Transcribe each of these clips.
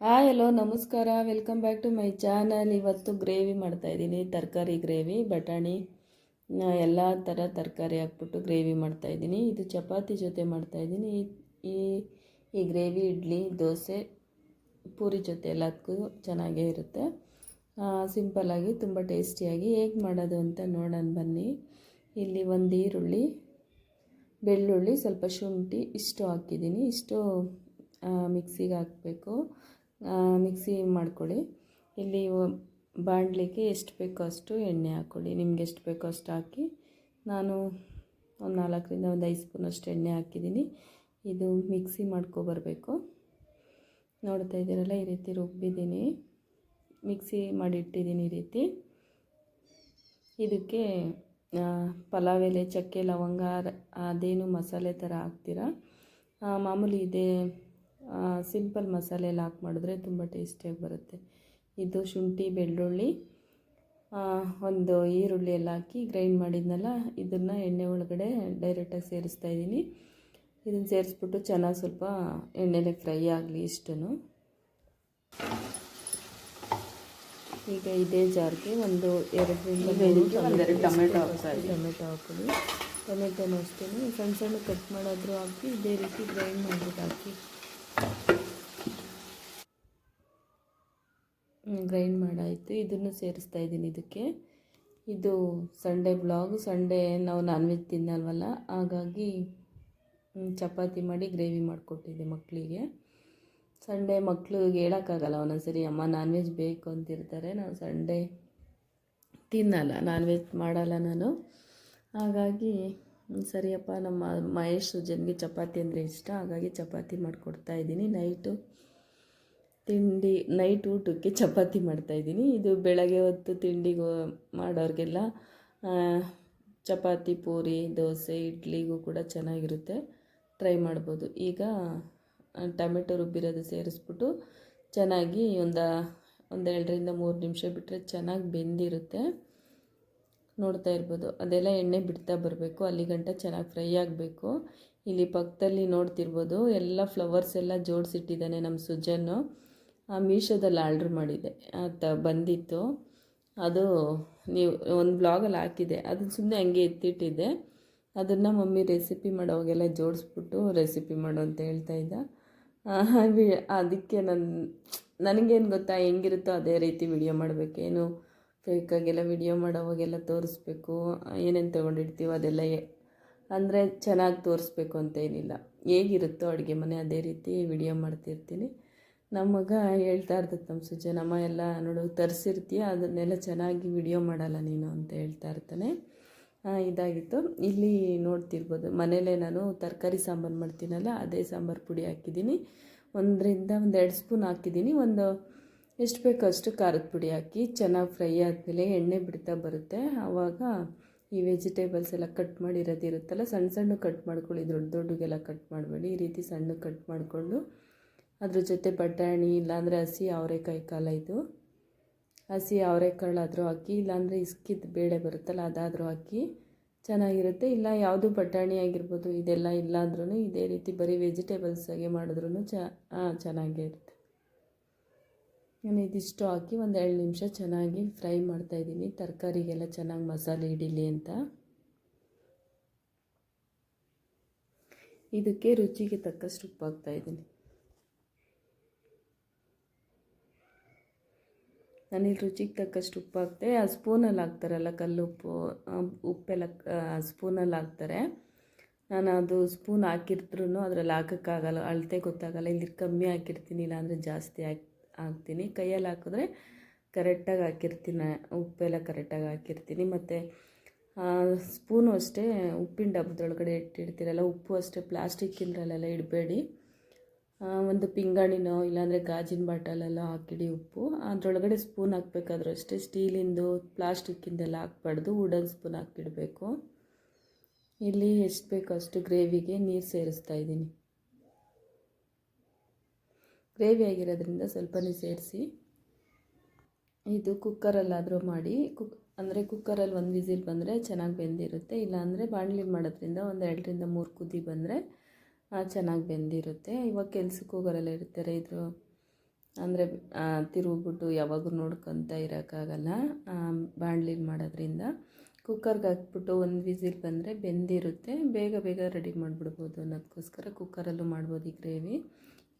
Hi, hello, ನಮಸ್ಕಾರ. Welcome back to my channel ಇವತ್ತು gravy ಮಾಡ್ತಾಯಿದ್ದೀನಿ ತರಕಾರಿ ಗ್ರೇವಿ, ಬಟಾಣಿ ಎಲ್ಲ ಥರ ತರಕಾರಿ ಹಾಕ್ಬಿಟ್ಟು ಗ್ರೇವಿ ಮಾಡ್ತಾಯಿದ್ದೀನಿ ಇದು ಚಪಾತಿ ಜೊತೆ ಮಾಡ್ತಾಯಿದ್ದೀನಿ ಈ ಈ ಗ್ರೇವಿ, ಇಡ್ಲಿ, ದೋಸೆ, ಪೂರಿ ಜೊತೆ ಎಲ್ಲದಕ್ಕೂ ಚೆನ್ನಾಗೇ ಇರುತ್ತೆ. ಸಿಂಪಲ್ಲಾಗಿ ತುಂಬ ಟೇಸ್ಟಿಯಾಗಿ ಹೇಗೆ ಮಾಡೋದು ಅಂತ ನೋಡೋಣ ಬನ್ನಿ. ಇಲ್ಲಿ ಒಂದು ಈರುಳ್ಳಿ, ಬೆಳ್ಳುಳ್ಳಿ ಸ್ವಲ್ಪ ಶುಂಠಿ ಇಷ್ಟು ಹಾಕಿದ್ದೀನಿ. ಇಷ್ಟು ಮಿಕ್ಸಿಗೆ ಹಾಕಬೇಕು. ಮಿಕ್ಸಿ ಮಾಡ್ಕೊಳ್ಳಿ. ಇಲ್ಲಿ ಬಾಣಲಿಗೆ ಎಷ್ಟು ಬೇಕೋ ಅಷ್ಟು ಎಣ್ಣೆ ಹಾಕ್ಕೊಳ್ಳಿ. ನಿಮ್ಗೆ ಎಷ್ಟು ಬೇಕೋ ಅಷ್ಟು ಹಾಕಿ ನಾನು ಒಂದು ನಾಲ್ಕರಿಂದ ಒಂದು ಐದು ಸ್ಪೂನ್ ಅಷ್ಟು ಎಣ್ಣೆ ಹಾಕಿದ್ದೀನಿ. ಇದು ಮಿಕ್ಸಿ ಮಾಡ್ಕೊಬರ್ಬೇಕು ನೋಡ್ತಾ ಇದ್ದೀರಲ್ಲ, ಈ ರೀತಿ ರುಬ್ಬಿದ್ದೀನಿ. ಮಿಕ್ಸಿ ಮಾಡಿಟ್ಟಿದ್ದೀನಿ ಈ ರೀತಿ. ಇದಕ್ಕೆ ಪಲಾವ್ ಎಲೆ, ಚಕ್ಕೆ, ಲವಂಗ ಅದೇನು ಮಸಾಲೆ ಥರ ಹಾಕ್ತೀರಾ? ಮಾಮೂಲಿ ಇದೇ ಸಿಂಪಲ್ ಮಸಾಲೆ ಎಲ್ಲ ಹಾಕಿ ಮಾಡಿದ್ರೆ ತುಂಬ ಟೇಸ್ಟಿಯಾಗಿ ಬರುತ್ತೆ. ಇದು ಶುಂಠಿ ಬೆಳ್ಳುಳ್ಳಿ ಒಂದು ಈರುಳ್ಳಿ ಎಲ್ಲ ಹಾಕಿ ಗ್ರೈಂಡ್ ಮಾಡಿದ್ನಲ್ಲ ಇದನ್ನು ಎಣ್ಣೆ ಒಳಗಡೆ ಡೈರೆಕ್ಟಾಗಿ ಸೇರಿಸ್ತಾ ಇದ್ದೀನಿ. ಇದನ್ನು ಸೇರಿಸ್ಬಿಟ್ಟು ಚೆನ್ನಾಗಿ ಸ್ವಲ್ಪ ಎಣ್ಣೆಲೆ ಫ್ರೈ ಆಗಲಿ ಇಷ್ಟು ಈಗ ಇದೇ ಜಾರ್ಗೆ ಒಂದು ಎರಡರಿಂದ ಒಂದೆರಡು ಟೊಮೆಟೊ ಟೊಮೆಟೊ ಹಾಕೊಳ್ಳಿ ಟೊಮೆಟೊನ ಅಷ್ಟೇ ಸಣ್ಣ ಸಣ್ಣ ಕಟ್ ಮಾಡಾದರೂ ಹಾಕಿ ಇದೇ ರೀತಿ ಗ್ರೈಂಡ್ ಮಾಡಿಬಿಟ್ಟು ಹಾಕಿ. ಗ್ರೈಂಡ್ ಮಾಡಾಯಿತು. ಇದನ್ನು ಸೇರಿಸ್ತಾ ಇದ್ದೀನಿ ಇದಕ್ಕೆ. ಇದು ಸಂಡೇ ಬ್ಲಾಗ್. ಸಂಡೇ ನಾವು ನಾನ್ ವೆಜ್ ತಿನ್ನಲ್ವಲ್ಲ. ಹಾಗಾಗಿ ಚಪಾತಿ ಮಾಡಿ ಗ್ರೇವಿ ಮಾಡಿಕೊಟ್ಟಿದ್ದೆ ಮಕ್ಕಳಿಗೆ ಸಂಡೇ ಮಕ್ಳಿಗೆ ಹೇಳೋಕ್ಕಾಗಲ್ಲ. ಒಂದೊಂದ್ಸರಿ ಅಮ್ಮ ನಾನ್ ವೆಜ್ ಬೇಕು ಅಂತಿರ್ತಾರೆ. ನಾವು ಸಂಡೇ ತಿನ್ನಲ್ಲ. ನಾನ್ ವೆಜ್ ಮಾಡಲ್ಲ ನಾನು. ಹಾಗಾಗಿ ಸರಿಯಪ್ಪ. ನಮ್ಮ ಮಹೇಶ್ ಜನ್ಗೆ ಚಪಾತಿ ಅಂದರೆ ಇಷ್ಟ. ಹಾಗಾಗಿ ಚಪಾತಿ ಮಾಡಿಕೊಡ್ತಾ ಇದ್ದೀನಿ. ನೈಟು ತಿಂಡಿ, ನೈಟ್ ಊಟಕ್ಕೆ ಚಪಾತಿ ಮಾಡ್ತಾಯಿದ್ದೀನಿ ಇದು ಬೆಳಗ್ಗೆ ಹೊತ್ತು ತಿಂಡಿಗೂ ಮಾಡೋರಿಗೆಲ್ಲ ಚಪಾತಿ, ಪೂರಿ, ದೋಸೆ, ಇಡ್ಲಿಗೂ ಕೂಡ ಚೆನ್ನಾಗಿರುತ್ತೆ. ಟ್ರೈ ಮಾಡ್ಬೋದು. ಈಗ ಟೊಮೆಟೊ ರುಬ್ಬಿರೋದು ಸೇರಿಸ್ಬಿಟ್ಟು ಚೆನ್ನಾಗಿ ಒಂದು ಒಂದು ಎರಡರಿಂದ ಮೂರು ನಿಮಿಷ ಬಿಟ್ಟರೆ ಚೆನ್ನಾಗಿ ಬೆಂದಿರುತ್ತೆ. ನೋಡ್ತಾ ಇರ್ಬೋದು. ಅದೆಲ್ಲ ಎಣ್ಣೆ ಬಿಡ್ತಾ ಬರಬೇಕು. ಅಲ್ಲಿ ಗಂಟ ಚೆನ್ನಾಗಿ ಫ್ರೈ ಆಗಬೇಕು. ಇಲ್ಲಿ ಪಕ್ಕದಲ್ಲಿ ನೋಡ್ತಿರ್ಬೋದು, ಎಲ್ಲ ಫ್ಲವರ್ಸ್ ಎಲ್ಲ ಜೋಡಿಸಿಟ್ಟಿದ್ದಾನೆ ನಮ್ಮ ಸುಜನ್ನು. ಆ ಮೀಶೋದಲ್ಲಿ ಆರ್ಡ್ರ್ ಮಾಡಿದ್ದೆ. ಆತ ಬಂದಿತ್ತು. ಅದು ನೀವು, ಒಂದು ಬ್ಲಾಗಲ್ಲಿ ಹಾಕಿದೆ ಅದನ್ನು ಸುಮ್ಮನೆ ಹಂಗೆ ಎತ್ತಿಟ್ಟಿದ್ದೆ. ಅದನ್ನು ಮಮ್ಮಿ ರೆಸಿಪಿ ಮಾಡೋವಾಗೆಲ್ಲ ಜೋಡಿಸ್ಬಿಟ್ಟು ರೆಸಿಪಿ ಮಾಡು ಅಂತ ಹೇಳ್ತಾ ಇದ್ದ. ಅದಕ್ಕೆ ನನ್ನ ನನಗೇನು ಗೊತ್ತಾ, ಹೆಂಗಿರುತ್ತೋ ಅದೇ ರೀತಿ ವಿಡಿಯೋ ಮಾಡಬೇಕೇನು? ಫೇಕಾಗೆಲ್ಲ ವಿಡಿಯೋ ಮಾಡೋವಾಗೆಲ್ಲ ತೋರಿಸ್ಬೇಕು ಏನೇನು ತೊಗೊಂಡಿರ್ತೀವೋ ಅದೆಲ್ಲ ಅಂದರೆ ಚೆನ್ನಾಗಿ ತೋರಿಸ್ಬೇಕು ಅಂತ ಏನಿಲ್ಲ. ಹೇಗಿರುತ್ತೋ ಅಡುಗೆ ಮನೆ ಅದೇ ರೀತಿ ವಿಡಿಯೋ ಮಾಡ್ತಿರ್ತೀನಿ. ನಮ್ಮ ಹೇಳ್ತಾ ಇರ್ತದೆ ನಮ್ಮ ಸುಜನಮ್ಮ ಎಲ್ಲ ನೋಡು ತರಿಸಿರ್ತೀಯ, ಅದನ್ನೆಲ್ಲ ಚೆನ್ನಾಗಿ ವಿಡಿಯೋ ಮಾಡಲ್ಲ ನೀನು ಅಂತ ಹೇಳ್ತಾ ಇರ್ತಾನೆ. ಇದಾಗಿತ್ತು. ಇಲ್ಲಿ ನೋಡ್ತಿರ್ಬೋದು, ಮನೇಲೇ ನಾನು ತರಕಾರಿ ಸಾಂಬಾರು ಮಾಡ್ತೀನಲ್ಲ, ಅದೇ ಸಾಂಬಾರು ಪುಡಿ ಹಾಕಿದ್ದೀನಿ. ಒಂದರಿಂದ ಒಂದು ಎರಡು ಸ್ಪೂನ್ ಹಾಕಿದ್ದೀನಿ. ಒಂದು ಎಷ್ಟು ಬೇಕೋ ಅಷ್ಟು ಖಾರದ ಪುಡಿ ಹಾಕಿ ಚೆನ್ನಾಗಿ ಫ್ರೈ ಆದಮೇಲೆ ಎಣ್ಣೆ ಬಿಡ್ತಾ ಬರುತ್ತೆ. ಆವಾಗ ಈ ವೆಜಿಟೇಬಲ್ಸ್ ಎಲ್ಲ ಕಟ್ ಮಾಡಿರೋದಿರುತ್ತಲ್ಲ ಸಣ್ಣ ಸಣ್ಣ ಕಟ್ ಮಾಡ್ಕೊಳ್ಳಿ, ದೊಡ್ಡ ದೊಡ್ಡಗೆಲ್ಲ ಕಟ್ ಮಾಡಬೇಡಿ. ಈ ರೀತಿ ಸಣ್ಣ ಕಟ್ ಮಾಡಿಕೊಂಡು ಅದ್ರ ಜೊತೆ ಬಟಾಣಿ, ಇಲ್ಲಾಂದರೆ ಹಸಿ ಅವರೆಕಾಯಿ ಕಾಲ ಇದು. ಹಸಿ ಅವರೆಕಾಳಾದರೂ ಹಾಕಿ, ಇಲ್ಲಾಂದರೆ ಇಸ್ಕಿದ ಬೇಳೆ ಬರುತ್ತಲ್ಲ, ಅದಾದರೂ ಹಾಕಿ ಚೆನ್ನಾಗಿರುತ್ತೆ. ಇಲ್ಲ ಯಾವುದು ಬಟಾಣಿ ಆಗಿರ್ಬೋದು, ಇದೆಲ್ಲ ಇಲ್ಲಾಂದ್ರೂ ಇದೇ ರೀತಿ ಬರೀ ವೆಜಿಟೇಬಲ್ಸ್ ಹಾಗೆ ಮಾಡಿದ್ರೂ ಚ ಚೆನ್ನಾಗೇ ಇರುತ್ತೆ ನಾನು ಇದಿಷ್ಟು ಹಾಕಿ ಒಂದು ಎರಡು ನಿಮಿಷ ಚೆನ್ನಾಗಿ ಫ್ರೈ ಮಾಡ್ತಾಯಿದ್ದೀನಿ ತರಕಾರಿಗೆಲ್ಲ ಚೆನ್ನಾಗಿ ಮಸಾಲೆ ಹಿಡೀಲಿ ಅಂತ. ಇದಕ್ಕೆ ರುಚಿಗೆ ತಕ್ಕಷ್ಟು ಉಪ್ಪು ಹಾಕ್ತಾಯಿದ್ದೀನಿ ನಾನಿಲ್ಲಿ ರುಚಿಗೆ ತಕ್ಕಷ್ಟು ಉಪ್ಪು ಹಾಕ್ತೆ ಆ ಸ್ಪೂನಲ್ಲಿ ಹಾಕ್ತಾರಲ್ಲ ಕಲ್ಲುಪ್ಪು ಉಪ್ಪು ಉಪ್ಪೆಲ್ಲ ಸ್ಪೂನಲ್ಲಿ ಹಾಕ್ತಾರೆ. ನಾನು ಅದು ಸ್ಪೂನ್ ಹಾಕಿರ್ತ್ರು ಅದ್ರಲ್ಲಿ ಹಾಕೋಕ್ಕಾಗಲ್ಲ, ಅಳತೆ ಗೊತ್ತಾಗಲ್ಲ, ಇಲ್ಲಿ ಕಮ್ಮಿ ಹಾಕಿರ್ತೀನಿ, ಇಲ್ಲಾಂದರೆ ಜಾಸ್ತಿ ಹಾಕಿ ಹಾಕ್ತೀನಿ. ಕೈಯಲ್ಲಿ ಹಾಕಿದ್ರೆ ಕರೆಕ್ಟಾಗಿ ಹಾಕಿರ್ತೀನಿ. ಉಪ್ಪೆಲ್ಲ ಕರೆಕ್ಟಾಗಿ ಹಾಕಿರ್ತೀನಿ. ಮತ್ತು ಸ್ಪೂನು ಅಷ್ಟೇ ಉಪ್ಪಿನ ಡಬ್ಬದೊಳಗಡೆ ಇಟ್ಟಿರ್ತೀರಲ್ಲ, ಉಪ್ಪು ಅಷ್ಟೇ ಪ್ಲಾಸ್ಟಿಕ್ ಕಿಂದ್ರಲ್ಲೆಲ್ಲ ಇಡಬೇಡಿ. ಒಂದು ಪಿಂಗಾಣಿನೋ ಇಲ್ಲಾಂದರೆ ಗಾಜಿನ ಬಾಟಲೆಲ್ಲ ಹಾಕಿಡಿ ಉಪ್ಪು. ಅದರೊಳಗಡೆ ಸ್ಪೂನ್ ಹಾಕ್ಬೇಕಾದ್ರೂ ಅಷ್ಟೇ, ಸ್ಟೀಲಿಂದು ಪ್ಲಾಸ್ಟಿಕ್ಕಿಂದೆಲ್ಲ ಹಾಕ್ಬಾರ್ದು. ವುಡನ್ ಸ್ಪೂನ್ ಹಾಕಿಡಬೇಕು. ಇಲ್ಲಿ ಎಷ್ಟು ಬೇಕೋ ಅಷ್ಟು ಗ್ರೇವಿಗೆ ನೀರು ಸೇರಿಸ್ತಾ ಇದ್ದೀನಿ. ಗ್ರೇವಿ ಆಗಿರೋದ್ರಿಂದ ಸ್ವಲ್ಪನೇ ಸೇರಿಸಿ ಇದು ಕುಕ್ಕರಲ್ಲಾದರೂ ಮಾಡಿ, ಕುಕ್ ಅಂದರೆ ಕುಕ್ಕರಲ್ಲಿ ಒಂದು ವಿಸಿಲ್ ಬಂದರೆ ಚೆನ್ನಾಗಿ ಬೆಂದಿರುತ್ತೆ. ಇಲ್ಲಾಂದರೆ ಬಾಣಲಿ ಮಾಡೋದ್ರಿಂದ ಒಂದು ಎರಡರಿಂದ ಮೂರು ಕುದಿ ಬಂದರೆ ಚೆನ್ನಾಗಿ ಬೆಂದಿರುತ್ತೆ. ಇವಾಗ ಕೆಲ್ಸಕ್ಕೆ ಹೋಗೋರೆಲ್ಲ ಇರ್ತಾರೆ. ಇದ್ರ ಅಂದರೆ ತಿರುಗ್ಬಿಟ್ಟು ಯಾವಾಗೂ ನೋಡ್ಕೊತ ಇರೋಕ್ಕಾಗಲ್ಲ. ಬಾಣಲಿ ಮಾಡೋದ್ರಿಂದ ಕುಕ್ಕರ್ಗೆ ಹಾಕ್ಬಿಟ್ಟು ಒಂದು ವಿಸಿಲ್ ಬಂದರೆ ಬೆಂದಿರುತ್ತೆ. ಬೇಗ ಬೇಗ ರೆಡಿ ಮಾಡಿಬಿಡ್ಬೋದು ಅನ್ನೋದಕ್ಕೋಸ್ಕರ ಕುಕ್ಕರಲ್ಲೂ ಮಾಡ್ಬೋದು ಈ ಗ್ರೇವಿ.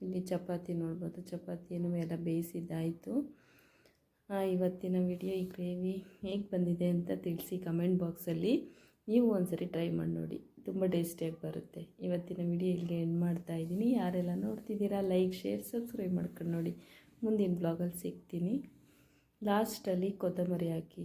ಇಲ್ಲಿ ಚಪಾತಿ ನೋಡ್ಬೋದು. ಚಪಾತಿಯನ್ನು ಎಲ್ಲ ಬೇಯಿಸಿದ್ದಾಯಿತು. ಇವತ್ತಿನ ವಿಡಿಯೋ ಈ ಗ್ರೇವಿ ಹೇಗೆ ಬಂದಿದೆ ಅಂತ ತಿಳಿಸಿ ಕಮೆಂಟ್ ಬಾಕ್ಸಲ್ಲಿ ನೀವು ಒಂದ್ಸರಿ ಟ್ರೈ ಮಾಡಿ ನೋಡಿ. ತುಂಬ ಟೇಸ್ಟಿಯಾಗಿ ಬರುತ್ತೆ. ಇವತ್ತಿನ ವಿಡಿಯೋ ಇಲ್ಲಿಗೆ ಎಂಡ್ ಮಾಡ್ತಾ ಇದ್ದೀನಿ. ಯಾರೆಲ್ಲ ನೋಡ್ತಿದ್ದೀರಾ ಲೈಕ್ ಶೇರ್ ಸಬ್ಸ್ಕ್ರೈಬ್ ಮಾಡ್ಕೊಂಡು ನೋಡಿ. ಮುಂದಿನ ಬ್ಲಾಗಲ್ಲಿ ಸಿಗ್ತೀನಿ. ಲಾಸ್ಟಲ್ಲಿ ಕೊತ್ತಂಬರಿ ಹಾಕಿ.